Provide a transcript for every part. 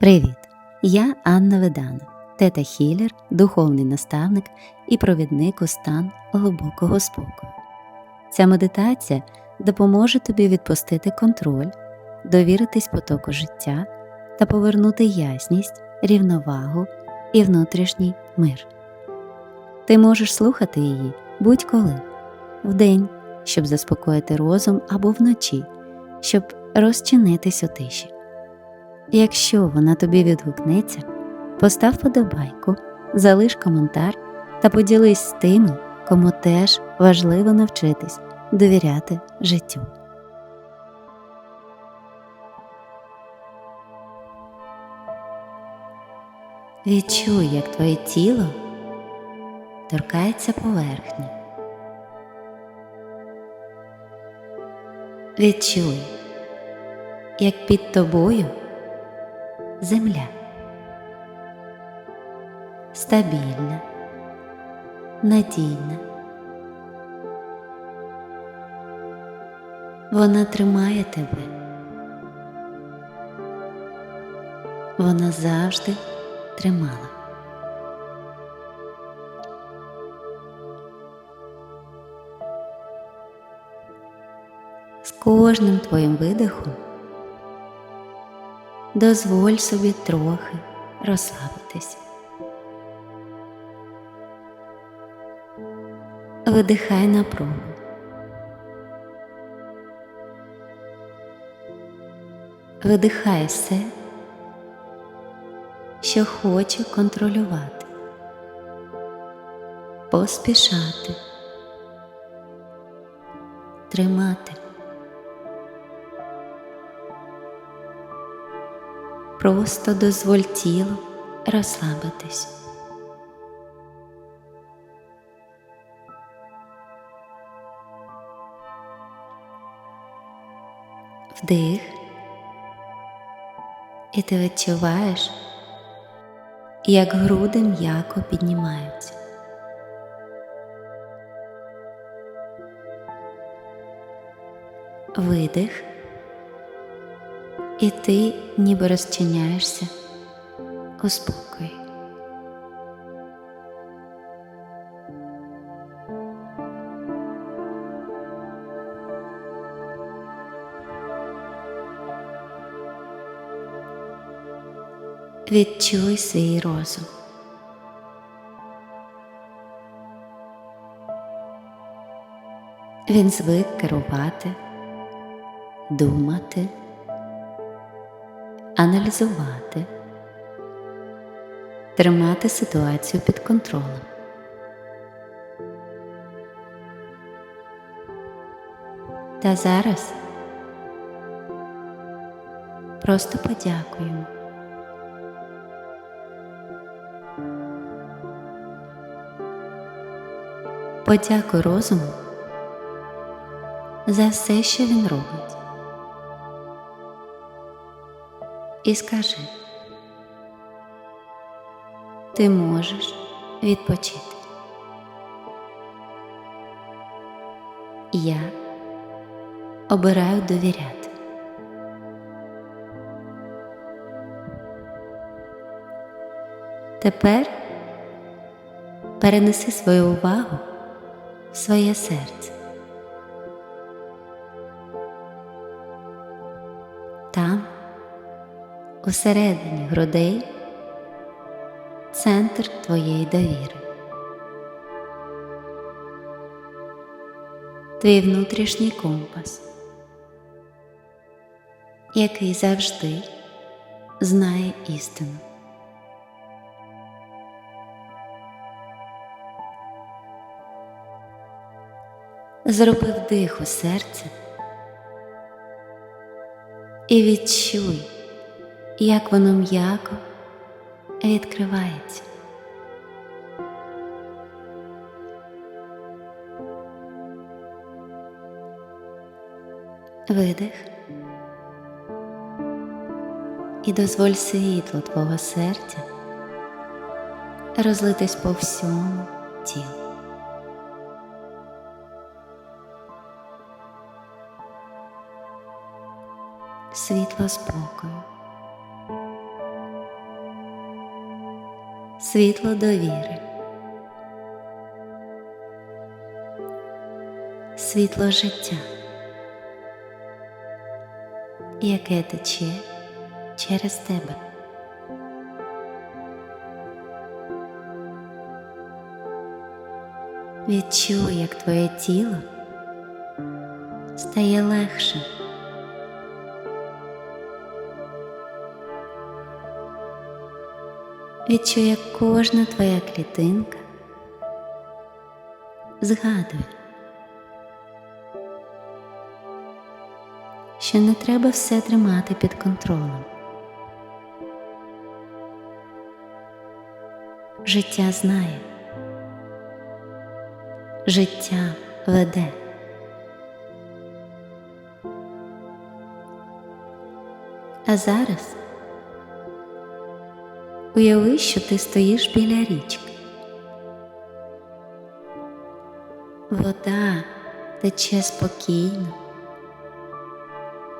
Привіт! Я Анна Ведана, тета Хілер, духовний наставник і провідник у стан глибокого спокою. Ця медитація допоможе тобі відпустити контроль, довіритись потоку життя та повернути ясність, рівновагу і внутрішній мир. Ти можеш слухати її будь-коли вдень, щоб заспокоїти розум або вночі, щоб розчинитись у тиші. Якщо вона тобі відгукнеться, постав подобайку, залиш коментар та поділись з тими, кому теж важливо навчитись довіряти життю. Відчуй, як твоє тіло торкається поверхні. Відчуй, як під тобою земля стабільна, надійна. Вона тримає тебе. Вона завжди тримала. З кожним твоїм видихом дозволь собі трохи розслабитись. Видихай напругу. Видихай все, що хоче контролювати, поспішати, тримати. Просто дозволь тілу розслабитись. Вдих, і ти відчуваєш, як груди м'яко піднімаються. Видих, і ти ніби розчиняєшся у спокої. Відчуй свій розум. Він звик керувати, думати, аналізувати, тримати ситуацію під контролем. Та зараз просто подякуємо. Подякуй розуму за все, що він робить. І скажи, ти можеш відпочити. Я обираю довіряти. Тепер перенеси свою увагу в своє серце. Усередині грудей, центр твоєї довіри. Твій внутрішній компас, який завжди знає істину. Зроби вдих у серце і відчуй, як воно м'яко відкривається. Видих і дозволь світло твого серця розлитись по всьому тілу. світла спокою, світло довіри, світло життя, яке тече через тебе. Відчуй, як твоє тіло стає легше. Відчуй, як кожна твоя клітинка згадує, що не треба все тримати під контролем. Життя знає, життя веде. А зараз Уяви, що ти стоїш біля річки. Вода тече спокійно,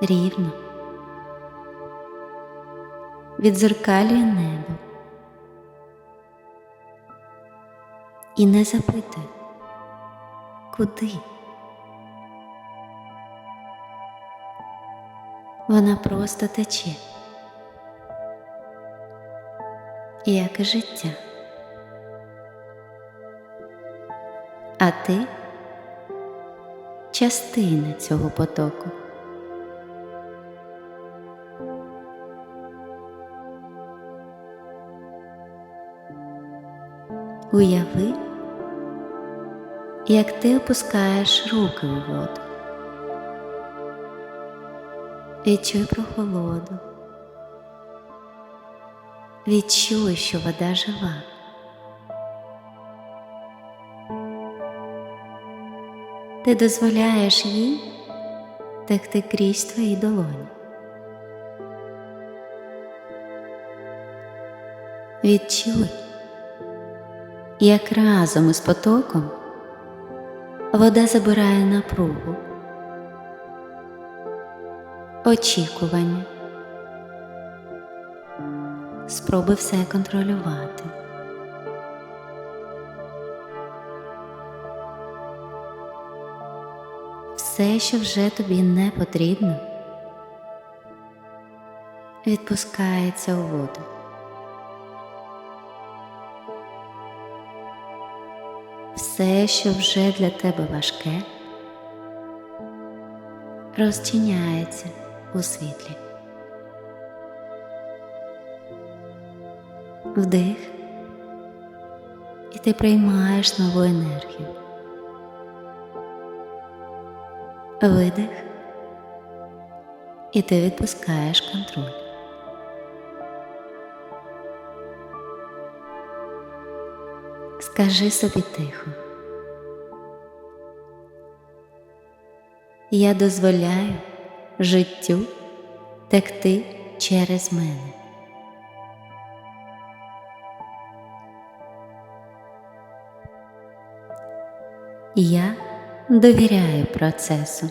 рівно, відзеркалює небо і не запитує, куди. Вона просто тече. Як і життя. А ти частина цього потоку. Уяви, як ти опускаєш руки у воду. Відчуй прохолоду. Відчуй, що вода жива. Ти дозволяєш їй текти крізь твої долоні. Відчуй, як разом із потоком вода забирає напругу, очікування спроби все контролювати. Все, що вже тобі не потрібно, відпускається у воду. Все, що вже для тебе важке, розчиняється у світлі. Вдих, і ти приймаєш нову енергію. Видих, і ти відпускаєш контроль. Скажи собі тихо. Я дозволяю життю текти через мене. Я довіряю процесу.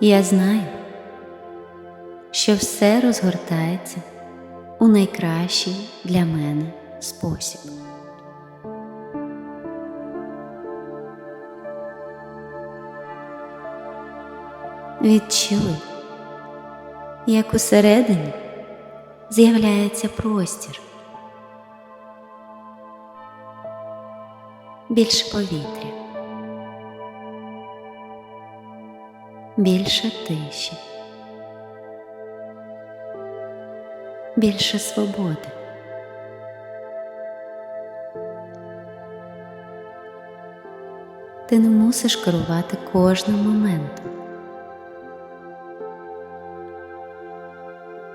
Я знаю, що все розгортається у найкращий для мене спосіб. Відчуй, як усередині з'являється простір, більше повітря, більше тиші, більше свободи. Ти не мусиш керувати кожним моментом.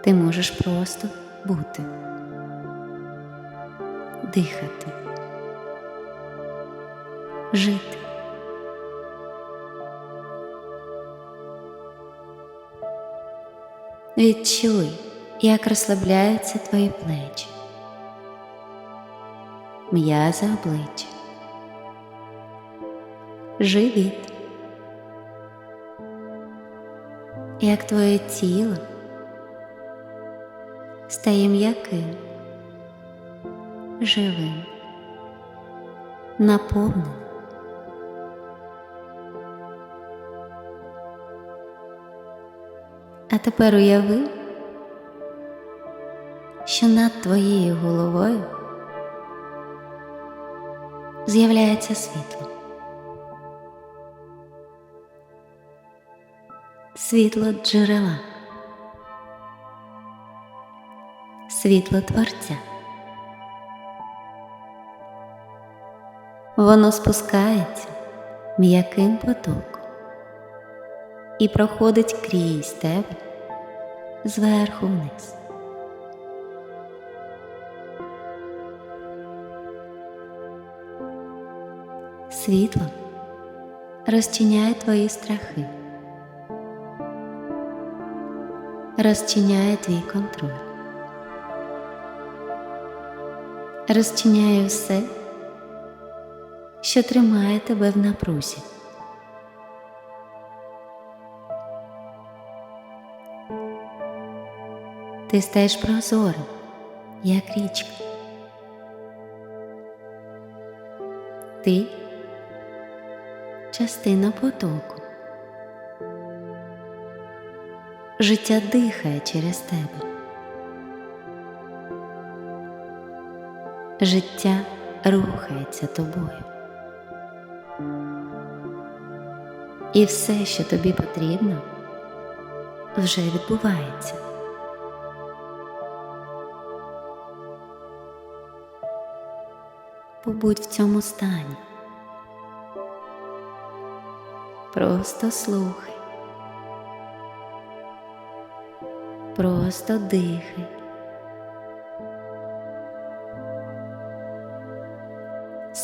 Ти можеш просто бути, дихати, жити. Відчуй, як розслабляються твої плечі, м'язи обличчя, живіт, як твоє тіло стає м'яким, живим, наповненим. А тепер уяви, що над твоєю головою з'являється світло. Світло джерела, світло Творця. Воно спускається м'яким потоком і проходить крізь тебе зверху вниз. Світло розчиняє твої страхи, розчиняє твій контроль, розчиняє все, що тримає тебе в напрузі. Ти стаєш прозорим, як річка. Ти частина потоку. Життя дихає через тебе. Життя рухається тобою. І все, що тобі потрібно, вже відбувається. Побудь в цьому стані. Просто слухай. Просто дихай.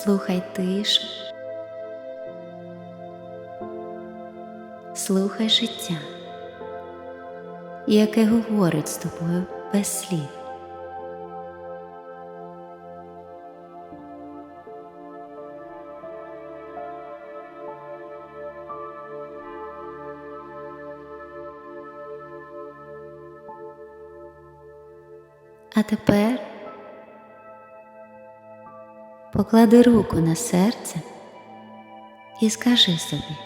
Слухай тишу. Слухай життя, яке говорить з тобою без слів. А тепер поклади руку на серце і скажи собі,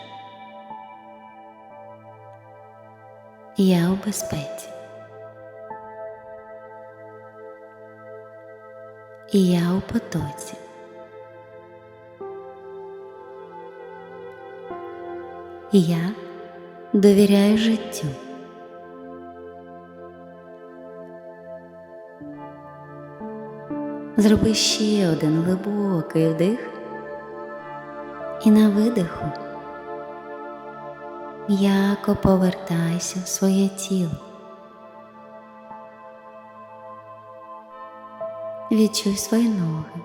я у безпеці. І я у потоці. Я довіряю життю. Зроби ще один глибокий вдих і на видиху м'яко повертайся в своє тіло. Відчуй свої ноги.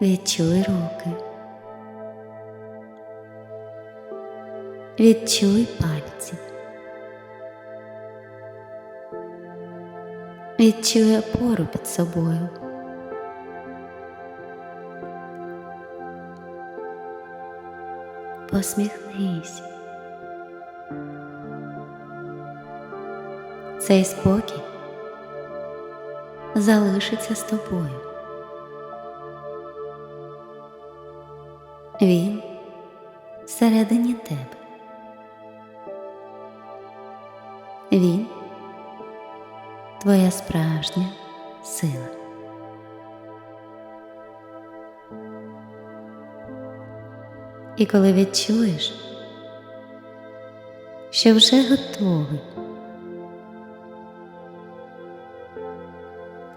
Відчуй руки. Відчуй пальці. Відчуй опору під собою. Посміхнись. Цей спокій залишиться з тобою. Твоя справжня сила. І коли відчуєш, що вже готовий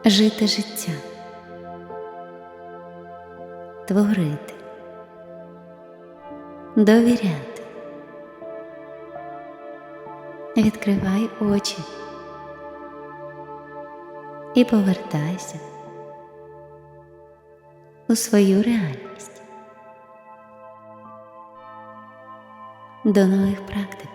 жити життя, творити, довіряти, відкривай очі і повертайся у свою реальність. До нових практик.